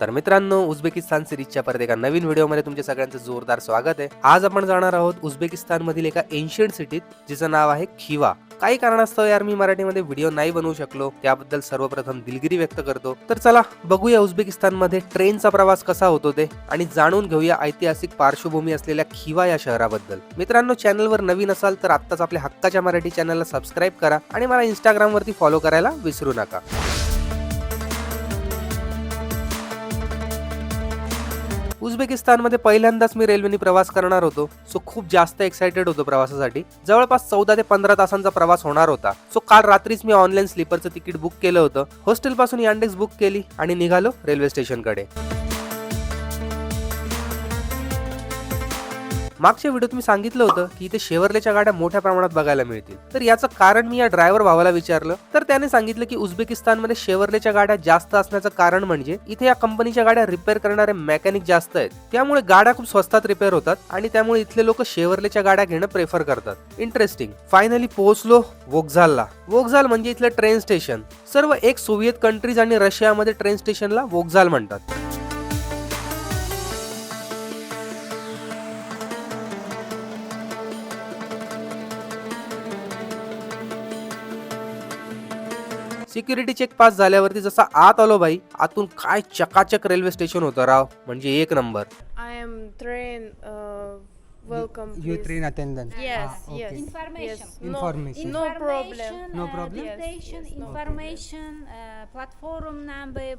तर मित्रांनो उझबेकिस्तान सिरीजच्या परत एका नवीन व्हिडिओमध्ये तुमच्या सगळ्यांचं जोरदार स्वागत आहे. आज आपण जाणार आहोत उझबेकिस्तान मधील एका एन्शियंट सिटीत जिचं नाव आहे खिवा. काही कारणास्तव यार मी मराठीमध्ये व्हिडिओ नाही बनवू शकलो. त्याबद्दल सर्वप्रथम दिलगिरी व्यक्त करतो. तर चला बघूया उझबेकिस्तानमध्ये ट्रेनचा प्रवास कसा होतो ते आणि जाणून घेऊया ऐतिहासिक पार्श्वभूमी असलेल्या खिवा या शहराबद्दल. मित्रांनो चॅनलवर नवीन असाल तर आत्ताच आपल्या हक्काच्या मराठी चॅनलला सबस्क्राईब करा आणि मला इंस्टाग्रामवरती फॉलो करायला विसरू नका. उझबेकिस्तानमध्ये पहिल्यांदाच मी रेल्वेने प्रवास करणार होतो. सो खूप जास्त एक्सायटेड होतो प्रवासासाठी. जवळपास चौदा ते पंधरा तासांचा प्रवास होणार होता. सो काल रात्रीच मी ऑनलाईन स्लीपरचं तिकीट बुक केलं होतं. हॉस्टेलपासून यांडेक्स बुक केली आणि निघालो रेल्वे स्टेशनकडे. मागच्या व्हिडिओत मी सांगितलं होतं की इथे शेवरलेच्या गाड्या मोठ्या प्रमाणात बघायला मिळतील. तर याचं कारण मी या ड्रायव्हर भावाला विचारलं. तर त्याने सांगितलं की उझबेकिस्तानमध्ये शेवरलेच्या गाड्या जास्त असण्याचं कारण म्हणजे इथे या कंपनीच्या गाड्या रिपेअर करणारे मेकॅनिक जास्त आहेत. त्यामुळे गाड्या खूप स्वस्तात रिपेअर होतात आणि त्यामुळे इथले लोक शेवरलेच्या गाड्या घेणं प्रेफर करतात. इंटरेस्टिंग फायनली पोहोचलो वोगझालला वोगझाल म्हणजे इथलं ट्रेन स्टेशन सर्व एक सोव्हिएत कंट्रीज आणि रशियामध्ये ट्रेन स्टेशनला वोगझाल म्हणतात. सिक्युरिटी चेक पास झाल्यावरती जसा आत आलो बाई आतून काय चकाचक रेल्वे स्टेशन होतं राव म्हणजे एक number. I am train welcome you train attendant information no problem no problem information platform number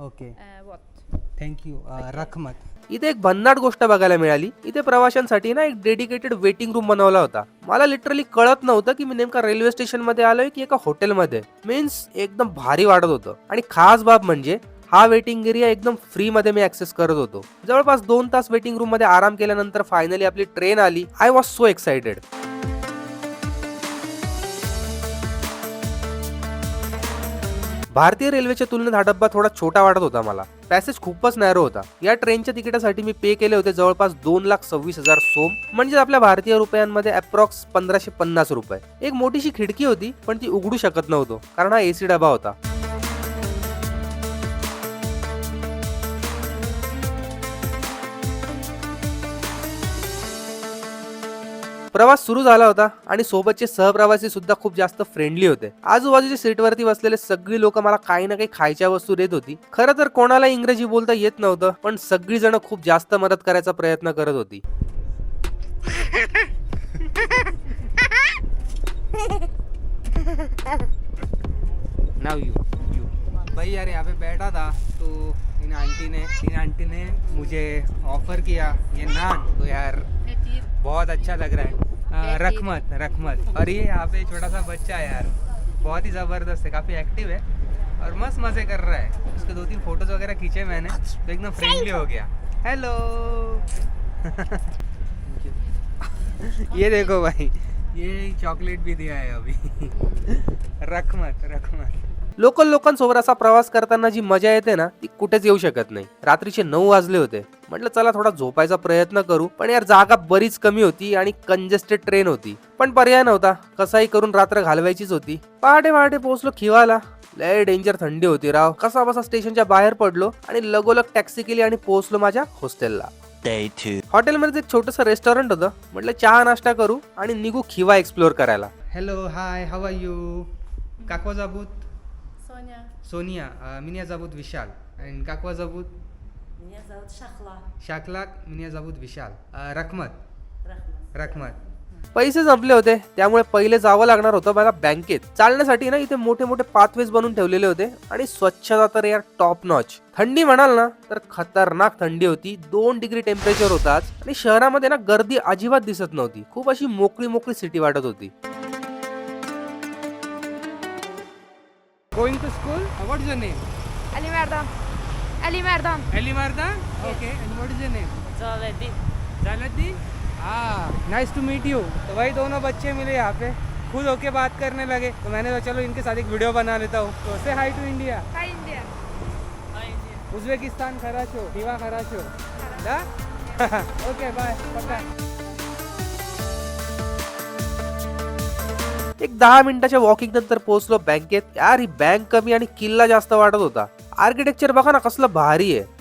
okay Thank you. Uh. इथे एक भन्नाट गोष्ट बघायला मिळाली. इथे प्रवाशांसाठी ना एक डेडिकेटेड वेटिंग रूम बनवला होता. मला लिटरली कळत नव्हतं की मी नेमका रेल्वे स्टेशनमध्ये आलोय की एका हॉटेलमध्ये मीन्स एकदम भारी वाटत होतं. आणि खास बाब म्हणजे हा वेटिंग एरिया एकदम फ्री मध्ये मी ऍक्सेस करत होतो. जवळपास दोन तास वेटिंग रूममध्ये आराम केल्यानंतर फायनली आपली ट्रेन आली. आय वॉज सो एक्साइटेड भारतीय रेल्वेच्या तुलनेत हा डब्बा थोडा छोटा वाटत होता मला. पॅसेज खूपच नॅरो होता. या ट्रेनच्या तिकिटासाठी मी पे केले होते जवळपास दोन लाख सव्वीस हजार सोम. म्हणजे आपल्या भारतीय रुपयांमध्ये अप्रॉक्स पंधराशे पन्नास रुपये. एक मोठीशी खिडकी होती पण ती उघडू शकत नव्हतो कारण हा एसी डबा होता. प्रवास सुरू झाला होता आणि सोबतचे सहप्रवासी सुद्धा खूप जास्त फ्रेंडली होते आजूबाजूच्या सीटवरती बसलेले सगळी लोक मला काही ना काही खायच्या वस्तू देत होती खरं तर कोणाला इंग्रजी बोलता येत नव्हतं पण सगळी जण खूप जास्त मदत करायचा प्रयत्न करत होती Now you. You. भाई यार यहाँ पे बैठा था तो इन आंटी ने इन आंटी ने मुझे ऑफ़र किया ये नान तो यार बहुत अच्छा लग रहा है। रखमत रखमत। और ये यहाँ पे छोटा सा बच्चा है यार बहुत ही ज़बरदस्त है काफ़ी एक्टिव है और मस्त मज़े कर रहा है। उसके दो तीन फ़ोटोज़ वगैरह खींचे मैंने तो एकदम फ्रेंडली हो गया। हेलो ये देखो भाई ये चॉकलेट भी दिया है अभी। रखमत रखमत। लोकल लोकांसोबत असा प्रवास करताना जी मजा येते ना ती कुठेच येऊ शकत नाही. रात्रीचे नऊ वाजले होते. म्हटलं चला थोडा झोपायचा प्रयत्न करू. पण यार जागा बरीच कमी होती आणि कंजेस्टेड ट्रेन होती. पण पर्याय नव्हता. कसाही करून रात्र घालवायचीच होती. पहाटे पहाटे पोहोचलो खिवाला. लय डेंजर थंडी होती राव. कसा बसा स्टेशनच्या बाहेर पडलो आणि लगोलग टॅक्सी केली आणि पोहोचलो माझ्या हॉस्टेलला. हॉटेलमध्ये एक छोटस रेस्टॉरंट होतं. म्हटलं चहा नाश्ता करू आणि निघू खिवा एक्सप्लोर करायला. How are you? Kakwa Zabut? Sonia. Sonia, uh, Minia Zabud Vishal. And Kakwa Zabud? Minia Zabud Shakla. Shaklak, Minia Zabud Vishal. Uh, Rakhmat. Rakhmat. पैसे संपले होते त्यामुळे पहिले जावं लागणार होतं मला बँकेत चालण्यासाठी ना इथे मोठे मोठे पाथवेज बनवून ठेवलेले होते आणि स्वच्छता तर यार टॉप नॉच थंडी म्हणाल ना तर खतरनाक थंडी होती दोन डिग्री टेम्परेचर होताच आणि शहरामध्ये ना गर्दी अजिबात दिसत नव्हती खूप अशी मोकळी मोकळी सिटी वाटत होती Going to school? Uh, what is your name? Ali Merdan. Ali Merdan. Ali Mardan? Okay, and what is your name? Zaladin. Jaladdin? Ah, nice to meet you. तो वही दोनों बच्चे मिले यहाँ पे खुद होके बात करने लगे तो मैंने सोचा चलो इनके साथ एक वीडियो बना लेता हूँ तो say hi to India Hi India. Uzbekistan खरा छो दिवा खरा छो ओके बाय पक्का एक दहा मिनिटाच्या वॉकिंग नंतर पोहोचलो बँकेत. यार ही बँक कमी आणि किल्ला जास्त वाटत होता. आर्किटेक्चर बघा ना कसलं भारी आहे.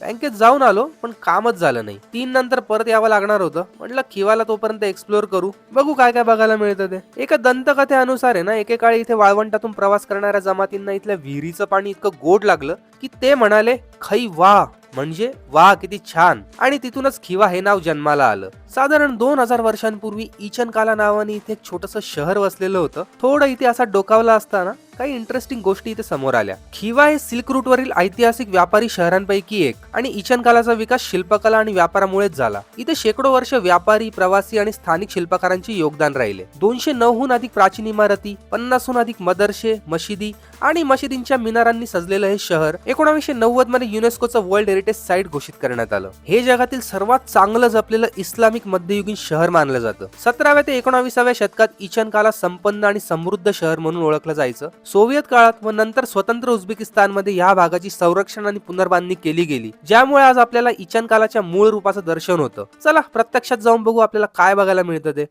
बँकेत जाऊन आलो पण कामच झालं नाही. तीन नंतर परत यावं लागणार होतं. म्हटलं खिवाला तोपर्यंत एक्सप्लोर करू. बघू काय काय बघायला मिळतं ते. एका दंतकथेनुसार आहे ना एकेकाळी इथे वाळवंटातून प्रवास करणाऱ्या जमातींना इथल्या विहिरीचं पाणी इतकं गोड लागलं की ते म्हणाले खै वा! म्हणजे वा किती छान. आणि तिथूनच खिवा हे नाव जन्माला आलं. साधारण दोन हजार वर्षांपूर्वी इचनकाला नावाने इथे एक छोटस शहर वसलेलं होतं. थोडं इथे असा डोकावला असताना काही इंटरेस्टिंग गोष्टी इथे समोर आल्या. खिवा हे सिल्क रूट वरील ऐतिहासिक व्यापारी शहरांपैकी एक आणि इचन कालाचा विकास शिल्पकला आणि व्यापारामुळेच झाला. इथे शेकडो वर्ष व्यापारी प्रवासी आणि स्थानिक शिल्पकारांचे योगदान राहिले. दोनशे नऊहून अधिक प्राचीन इमारती पन्नासहून अधिक मदरशे मशिदी आणि मशिदींच्या मिनारांनी सजलेलं हे शहर एकोणाशे नव्वदमध्ये युनेस्कोचं वर्ल्ड हेरिटेज साईट घोषित करण्यात आलं. हे जगातील सर्वात चांगलं जपलेलं इस्लामिक मध्ययुगीन शहर मानलं जातं. सतराव्या ते एकोणाविसाव्या शतकात इचन काला संपन्न आणि समृद्ध शहर म्हणून ओळखलं जायचं. सोव्हिएत काळात व नंतर स्वतंत्र उझबेकिस्तानमध्ये या भागाची संरक्षण आणि पुनर्बांधणी केली गेली. ज्यामुळे आज आपल्याला इचनकालाच्या मूळ रूपाचं दर्शन होतं. चला प्रत्यक्षात जाऊन बघू आपल्याला काय बघायला मिळतं ते.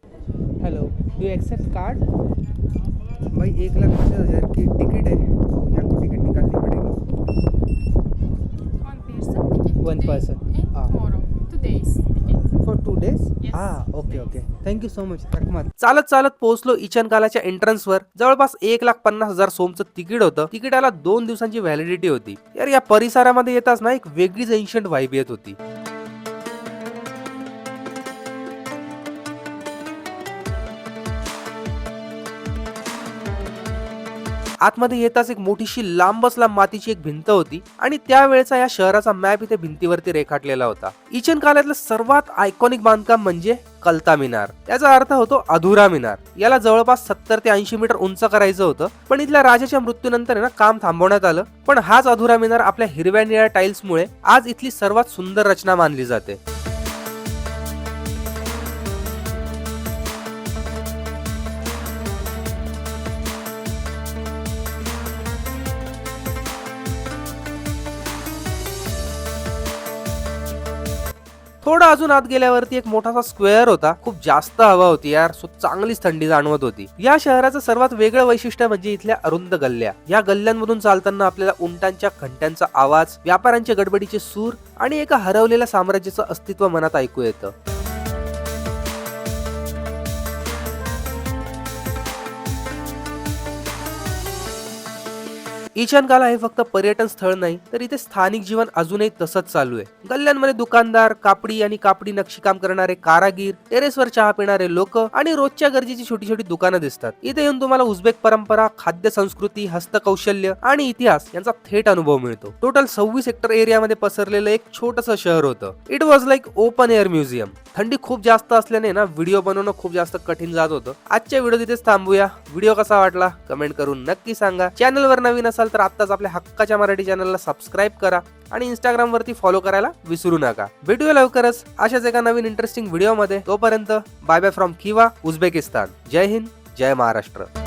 हेलो डू एक्सेप्ट कार्ड भाई एक लाख पचास हज़ार की टिकट है तो यहाँ को टिकट निकालनी पड़ेगी One person. Ticket. For two days. हां okay okay thank you so much चालत चालत पोहोचलो इचनकालाच्या एंट्रन्सवर जवळपास एक लाख पन्नास हजार सोमचं तिकीट होतं. तिकिटाला दोन दिवसांची व्हॅलिडिटी होती. यार या परिसरामध्ये येताच ना एक वेगळीच एन्शंट व्हाईब येत होती. आतमध्ये येताच एक मोठीशी लांबच लांब मातीची एक भिंत होती आणि त्यावेळेचा या शहराचा मॅप इथे भिंतीवरती रेखाटलेला होता. इचन काळातलं सर्वात आयकॉनिक बांधकाम म्हणजे कलता मिनार. याचा अर्थ होतो अधुरा मिनार. याला जवळपास सत्तर ते ऐंशी मीटर उंच करायचं होतं पण इथल्या राजाच्या मृत्यूनंतर आहे ना काम थांबवण्यात आलं. पण हाच अधुरा मिनार आपल्या हिरव्या निळ्या टाइल्समुळे आज इथली सर्वात सुंदर रचना मानली जाते. थोडं अजून आत गेल्यावरती एक मोठासा स्क्वेअर होता खूप जास्त हवा होती यार सो चांगलीच थंडी जाणवत होती. या शहराचं सर्वात वेगळं वैशिष्ट्य म्हणजे इथल्या अरुंद गल्ल्या. या गल्ल्यांमधून चालताना आपल्याला उंटांच्या घंट्यांचा आवाज व्यापाऱ्यांच्या गडबडीचे सूर आणि एका हरवलेल्या साम्राज्याचं अस्तित्व मनात ऐकू येतं. इचनकाला हे फक्त पर्यटन स्थळ नाही तर इथे स्थानिक जीवन अजूनही तसंच चालू आहे. गल्ल्यांमध्ये दुकानदार कापडी आणि कापडी नक्षीकाम करणारे कारागीर टेरेसवर चहा पिणारे लोक आणि रोजच्या गरजेची छोटी छोटी दुकानं दिसतात. इथे येऊन तुम्हाला उझबेक परंपरा खाद्य संस्कृती हस्तकौशल्य आणि इतिहास यांचा थेट अनुभव मिळतो. टोटल सव्वीस हेक्टर एरियामध्ये पसरलेलं एक छोटस शहर होतं. It was like open air museum थंडी खूप जास्त असल्याने ना व्हिडिओ बनवणं खूप जास्त कठीण जात होतं. आजच्या व्हिडिओ तिथेच थांबूया. व्हिडिओ कसा वाटला? कमेंट करून नक्की सांगा. चॅनलवर नवीन असाल तर आत्ताच आपल्या हक्काच्या मराठी चॅनलला सबस्क्राईब करा आणि इंस्टाग्रामवरती फॉलो करायला विसरू नका. भेटूया लवकरच अशाच एका नवीन इंटरेस्टिंग व्हिडिओमध्ये तोपर्यंत bye bye from Khiva Uzbekistan जय हिंद जय महाराष्ट्र.